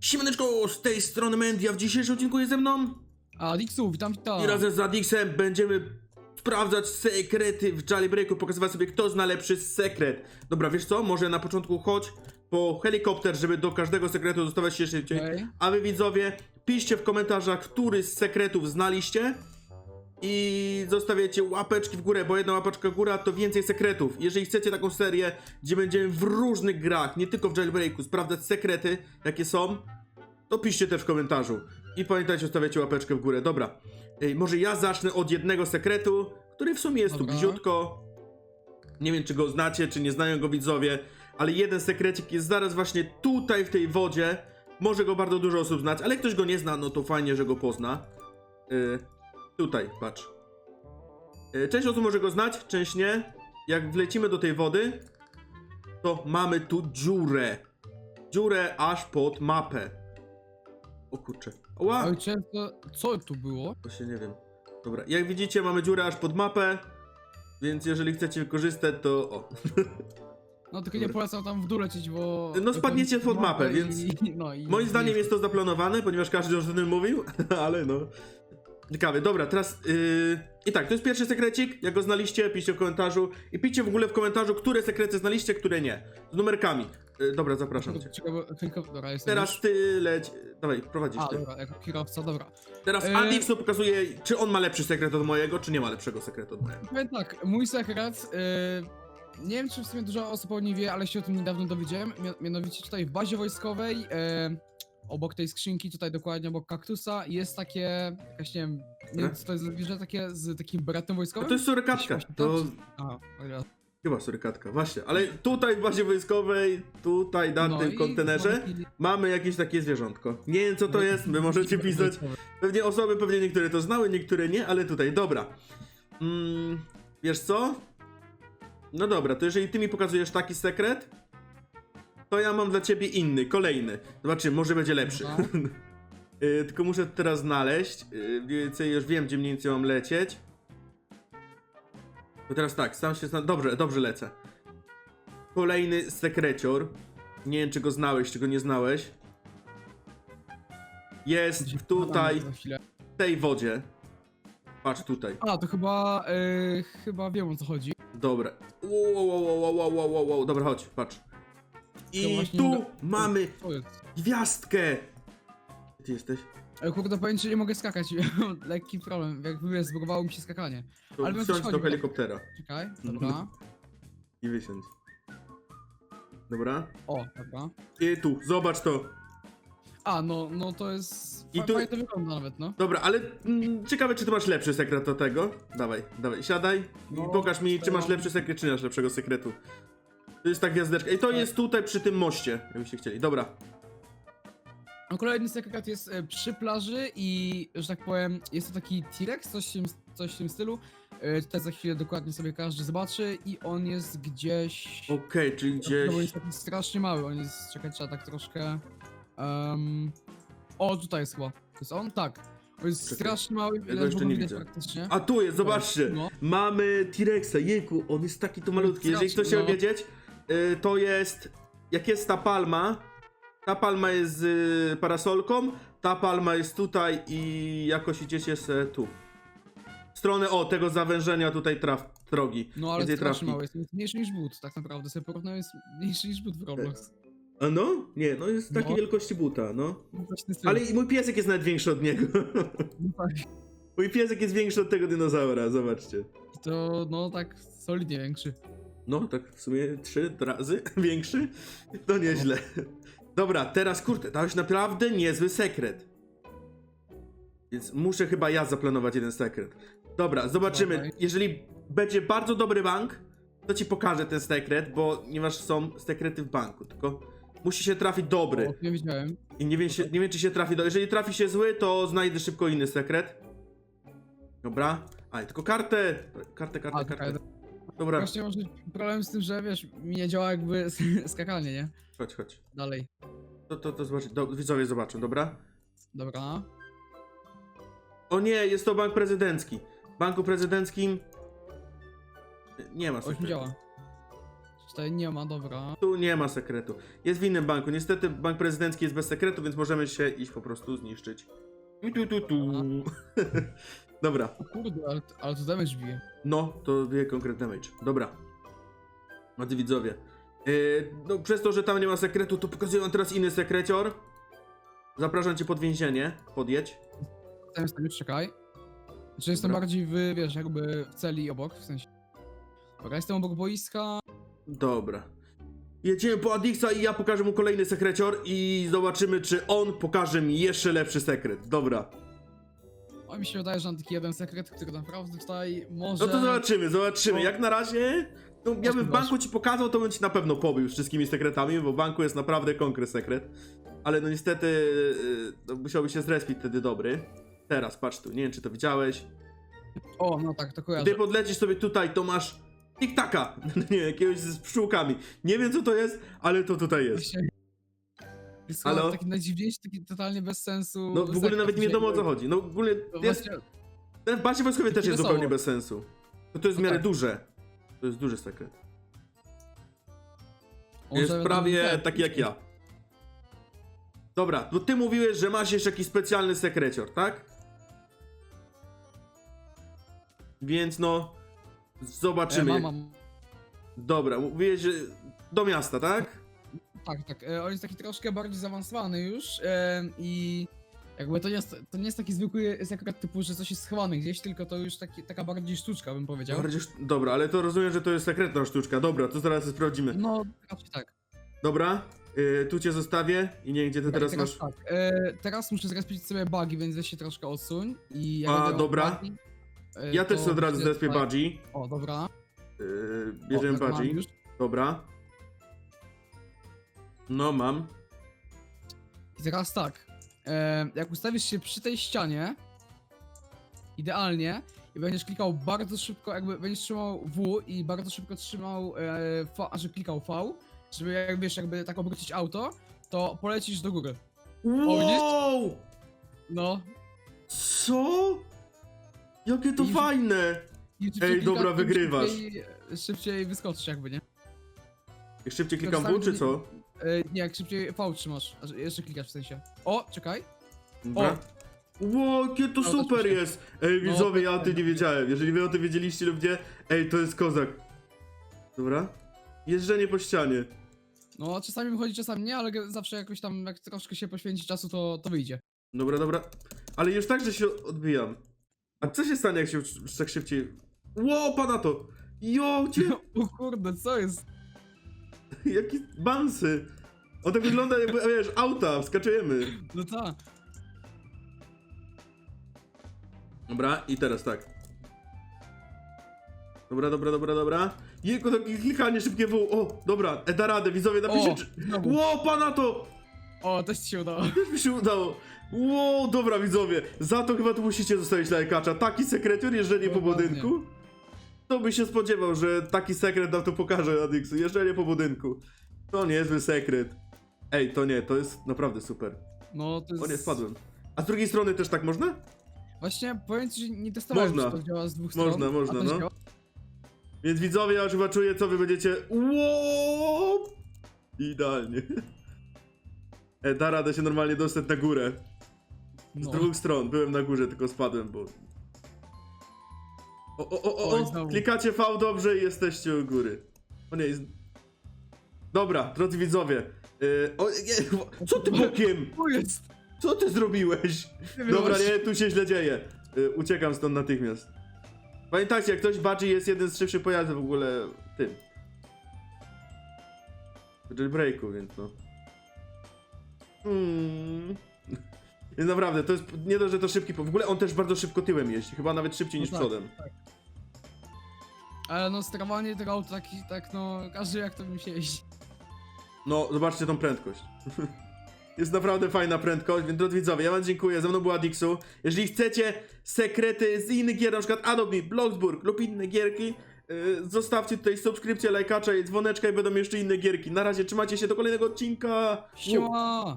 Siemaneczko, z tej strony Mendia, w dzisiejszym odcinku jest ze mną A, Dixu, witam, witam. i razem z Adixem będziemy sprawdzać sekrety w Jailbreaku, pokazywać sobie kto zna lepszy sekret. Dobra, wiesz co, może na początku chodź po helikopter, żeby do każdego sekretu dostawać się szybciej. Okej. A wy widzowie, piszcie w komentarzach, który z sekretów znaliście i zostawiacie łapeczki w górę, bo jedna łapeczka w górę to więcej sekretów. Jeżeli chcecie taką serię, gdzie będziemy w różnych grach, nie tylko w Jailbreaku, sprawdzać sekrety, jakie są, to piszcie też w komentarzu. I pamiętajcie, zostawiacie łapeczkę w górę. Dobra, Ej, może ja zacznę od jednego sekretu, który w sumie jest tu Dobra. bliziutko. Nie wiem, czy go znacie, czy nie znają go widzowie, ale jeden sekrecik jest zaraz właśnie tutaj w tej wodzie. Może go bardzo dużo osób znać, ale jak ktoś go nie zna, no to fajnie, że go pozna. Yy, tutaj, patrz. Yy, część osób może go znać, część nie. Jak wlecimy do tej wody, to mamy tu dziurę. Dziurę aż pod mapę. O kurczę. Ła! Oj, często, co tu było? Właśnie nie wiem. Dobra, jak widzicie, mamy dziurę aż pod mapę. Więc jeżeli chcecie wykorzystać, to o. No tylko nie polecam tam w dół lecieć, bo... No, spadniecie pod mapę, i- więc- No, i Moim zdaniem jest to zaplanowane, ponieważ każdy już o tym mówił, ale no. Ciekawe, dobra, teraz. Yy... I tak, to jest pierwszy sekrecik. Jak go znaliście, piszcie w komentarzu. I piszcie w ogóle w komentarzu, które sekrety znaliście, które nie. Z numerkami. Yy, dobra, zapraszam cię. Tylko... Dobra, jestem Teraz już. ty leć. Dawaj, prowadzisz A, ty. dobra, jako kierowca, dobra. Teraz Yy. Adixu pokazuje, czy on ma lepszy sekret od mojego, czy nie ma lepszego sekretu od mojego. Powiem tak, mój sekret... Yy, nie wiem, czy w sumie dużo osób o nim wie, ale się o tym niedawno dowiedziałem. Mia- Mianowicie tutaj w bazie wojskowej, yy, obok tej skrzynki, tutaj dokładnie obok kaktusa, jest takie... Jakaś, nie wiem, nie wiem, co to jest za zwierzę takie z takim beretem A wojskowym? to jest surykatka. To Aha, dobra. chyba surykatka, właśnie. Ale tutaj w bazie wojskowej, tutaj na No tym i kontenerze mamy mamy jakieś takie zwierzątko. Nie wiem co to jest, wy możecie pisać. Pewnie osoby, pewnie niektóre to znały, niektóre nie, ale tutaj, dobra. Mm, wiesz co? No dobra, to jeżeli ty mi pokazujesz taki sekret, to ja mam dla ciebie inny, kolejny. Zobaczymy, może będzie lepszy. Dobra. Y, tylko muszę to teraz znaleźć. Y, więcej już wiem, gdzie mniej więcej mam lecieć. Bo teraz tak, sam się zna... Dobrze, dobrze lecę. Kolejny sekrecior. Nie wiem, czy go znałeś, czy go nie znałeś. Jest tutaj, w tej wodzie. Patrz tutaj. A, to chyba, yy, chyba wiem o co chodzi. Dobra. Wow, wow, wow, wow, wow, wow, wow. Dobra, chodź, patrz. To I właśnie tu nie mamy To jest. gwiazdkę. Gdzie ty jesteś? Ale kurde, powiem ci, nie mogę skakać, mam lekki problem, jak mówię, zbugowało mi się skakanie. To Ale bym wsiądź do chodzi, helikoptera Czekaj, dobra. i wysiądź. Dobra. O, dobra. I tu, zobacz to. A, no, no to jest... I I tu- Fajnie to wygląda nawet, no. Dobra, ale mm, ciekawe, czy ty masz lepszy sekret do tego. Dawaj, dawaj, siadaj i No, pokaż mi, czy to- masz lepszy sekret, czy nie masz lepszego sekretu. To jest ta gwiazdeczka. I to Tak. jest tutaj przy tym moście, jakbyście chcieli. Dobra. No kolejny sekret jest e, przy plaży i, że tak powiem, jest to taki T-Rex, coś w tym, coś w tym stylu. E, Tutaj za chwilę dokładnie sobie każdy zobaczy i on jest gdzieś... Okej, czyli No gdzieś... bo jest taki strasznie mały, on jest, czekaj, trzeba tak troszkę... O, tutaj jest chyba. To jest on? Tak. On jest Czekaj, strasznie mały, go ledwo jeszcze go nie widać widzę. praktycznie. A tu jest, zobaczcie. No. Mamy T-Rexa, jejku, on jest taki to malutki. Jeżeli ktoś chciał No. wiedzieć, y, to jest... Jak jest ta palma, ta palma jest z y, parasolką, ta palma jest tutaj i jakoś idziecie se tu. W stronę, o, tego zawężenia tutaj traf, drogi. No ale Więcej strasznie mały, jest jest mniejszy niż but, tak naprawdę. Sobie porównałem, jest mniejszy niż but w Roblox. A no? Nie, no jest takiej No. wielkości buta, no. Właśnie z tym. Ale i mój piesek jest nawet większy od niego. No tak. mój piesek jest większy od tego dinozaura, zobaczcie. I to, no tak, solidnie większy. No, tak w sumie trzy razy większy? To nieźle. Dobra, teraz kurde, dałeś naprawdę niezły sekret. Więc muszę chyba ja zaplanować jeden sekret. Dobra, zobaczymy. Jeżeli będzie bardzo dobry bank, to ci pokażę ten sekret, bo ponieważ są sekrety w banku, tylko musi się trafić dobry. O, nie wiedziałem. I nie wiem, się, nie wiem czy się trafi do. Jeżeli trafi się zły, to znajdę szybko inny sekret. Dobra. A, tylko kartę. Kartę, kartę, A, kartę. czekaj, Dobra, Właśnie może być problem z tym, że wiesz, mi nie działa jakby skakanie, nie? chodź, chodź. Dalej. To, to, to zobacz. Do, widzowie zobaczą, dobra? Dobra. O nie, jest to bank prezydencki. W banku prezydenckim nie ma O, już mi sekretu. działa. tutaj nie ma, dobra. Tu nie ma sekretu. Jest w innym banku. Niestety bank prezydencki jest bez sekretu, więc możemy się iść po prostu zniszczyć. Tu, tu, tu. Dobra. O kurde, ale, ale to damage bije. No, to wie konkret damage. Dobra. Drodzy widzowie. Yy, no, przez to, że tam nie ma sekretu, to pokazuję wam teraz inny sekrecior. Zapraszam cię pod więzienie. Podjedź. Tam jest już czekaj. Czy jestem Dobra. bardziej w, wiesz, jakby w celi obok, w sensie. Dobra, jestem obok boiska. Dobra. Jedziemy po Adixa i ja pokażę mu kolejny sekrecior i zobaczymy, czy on pokaże mi jeszcze lepszy sekret. Dobra. A mi się wydaje, że mam taki jeden sekret, który naprawdę tutaj może... No to zobaczymy, zobaczymy. No. Jak na razie, no ja bym w banku ci pokazał, to bym ci na pewno pobił z wszystkimi sekretami, bo w banku jest naprawdę konkret sekret. Ale no niestety, yy, no, musiałby się zrespić wtedy dobry. Teraz, patrz tu, nie wiem czy to widziałeś. O, no tak, to kojarzę. Gdy podlecisz sobie tutaj, to masz tiktaka, nie jakiegoś z pszczółkami. Nie wiem co to jest, ale to tutaj jest. Jest Halo? chyba taki najdziwniejszy, taki totalnie bez sensu. No w ogóle nawet nie wiadomo o co chodzi. No w ogóle No jest, właśnie, ten w bazie wojskowej też jest wesoło. zupełnie bez sensu. No to jest w No miarę tak. duże. To jest duży sekret. on Jest prawie tam- taki jak ja. Dobra, to ty mówiłeś, że masz jeszcze jakiś specjalny sekrecior, tak? Więc no, E, zobaczymy. mam, mam. Dobra, mówiłeś, że do miasta, tak? Tak, tak. E, on jest taki troszkę bardziej zaawansowany już e, i jakby to nie, jest, to nie jest taki zwykły sekret typu, że coś jest schowane gdzieś, tylko to już taki, taka bardziej sztuczka, bym powiedział. Bardziej Dobra, ale to rozumiem, że to jest sekretna sztuczka. Dobra, to zaraz sprawdzimy. No, raczej tak. Dobra, y, tu cię zostawię i nie gdzie ty teraz teraz masz. tak. E, teraz muszę zrespić sobie bugi, więc weź się troszkę odsuń. I jak A, będę miał dobra. bugi, e, Ja też to sobie od razu zrespię Budgie. O, dobra. Yy, O, bierzemy tak mam Budgie. już. Dobra. No, mam. I teraz tak. E, jak ustawisz się przy tej ścianie, idealnie, i będziesz klikał bardzo szybko, jakby będziesz trzymał W i bardzo szybko trzymał e, V, a że klikał V, żeby jak wiesz, jakby tak obrócić auto, to polecisz do góry. Wow! No. Co? Jakie to I- fajne! I szybciej Ej, dobra, tym wygrywasz. Szybciej, szybciej wyskoczysz jakby, nie? Jak szybciej klikam W, czy nie- co? E, nie, jak szybciej V trzymasz, że jeszcze klikasz w sensie. O, czekaj. Dobra. Wow, jakie to No, to super słyszę. jest! Ej, No, widzowie, ja o tym nie wiedziałem. Jeżeli wy o tym wiedzieliście lub nie, ej, to jest kozak. Dobra. Jeżdżenie po ścianie. No, czasami wychodzi, czasami nie, ale ge- zawsze jakoś tam, jak troszkę się poświęci czasu, to, to wyjdzie. Dobra, dobra. Ale już tak, że się odbijam. A co się stanie, jak się już tak szybciej... Wow, pada to! Jo, gdzie... O kurde, co jest? Jaki bansy! On tak wygląda jakby, wiesz, auta, wskaczujemy. No tak. Dobra, i teraz tak. Dobra, dobra, dobra, dobra. Jego takie klikanie szybkie w. O, dobra, e, da radę, widzowie, napiszcie O, czy... znowu. Ło, pana to! O, też ci się udało. Już mi się udało. Ło, dobra, widzowie. Za to chyba tu musicie zostawić lajkacza. Taki sekretior, jeżdżenie po Dokładnie. budynku. To by się spodziewał, że taki sekret nam to pokaże Adixu. Jeżdżenie po budynku. To niezły sekret. Ej, to nie, to jest naprawdę super. No, to jest... O nie, spadłem. A z drugiej strony też tak można? Właśnie, powiem ci, że nie testowałem, Można. czy to działa z dwóch Można, stron. można, a też no. działa. Więc widzowie, ja chyba czuję, co wy będziecie. Ło! Idealnie. E, da radę się normalnie dostać na górę. Z No. dwóch stron. Byłem na górze, tylko spadłem, bo. O, o, o, o, Oj, o. znowu. klikacie V dobrze i jesteście u góry. O nie, jest... Dobra, drodzy widzowie. Yy, o, nie, co ty bokiem? Jest! Co ty zrobiłeś? Wiem, Dobra, właśnie. nie, tu się źle dzieje. Y, uciekam stąd natychmiast. Pamiętajcie, jak ktoś Budgie jest jeden z szybszych pojazdów w ogóle tym. W jailbreaku, więc no. Hmm. Więc naprawdę, to jest nie dość, że to szybki. W ogóle on też bardzo szybko tyłem jeździ. Chyba nawet szybciej No niż tak, przodem. Ale no, sterowanie tego auta, taki, tak no, każdy jak to mi się jeździ. No, zobaczcie tą prędkość. Jest naprawdę fajna prędkość, więc drodzy widzowie, ja wam dziękuję, ze mną była Dixu. Jeżeli chcecie sekrety z innych gier, na przykład Adobe, Bloxburg lub inne gierki, yy, zostawcie tutaj subskrypcję, lajkacza i dzwoneczka i będą jeszcze inne gierki. Na razie trzymajcie się do kolejnego odcinka. Siema!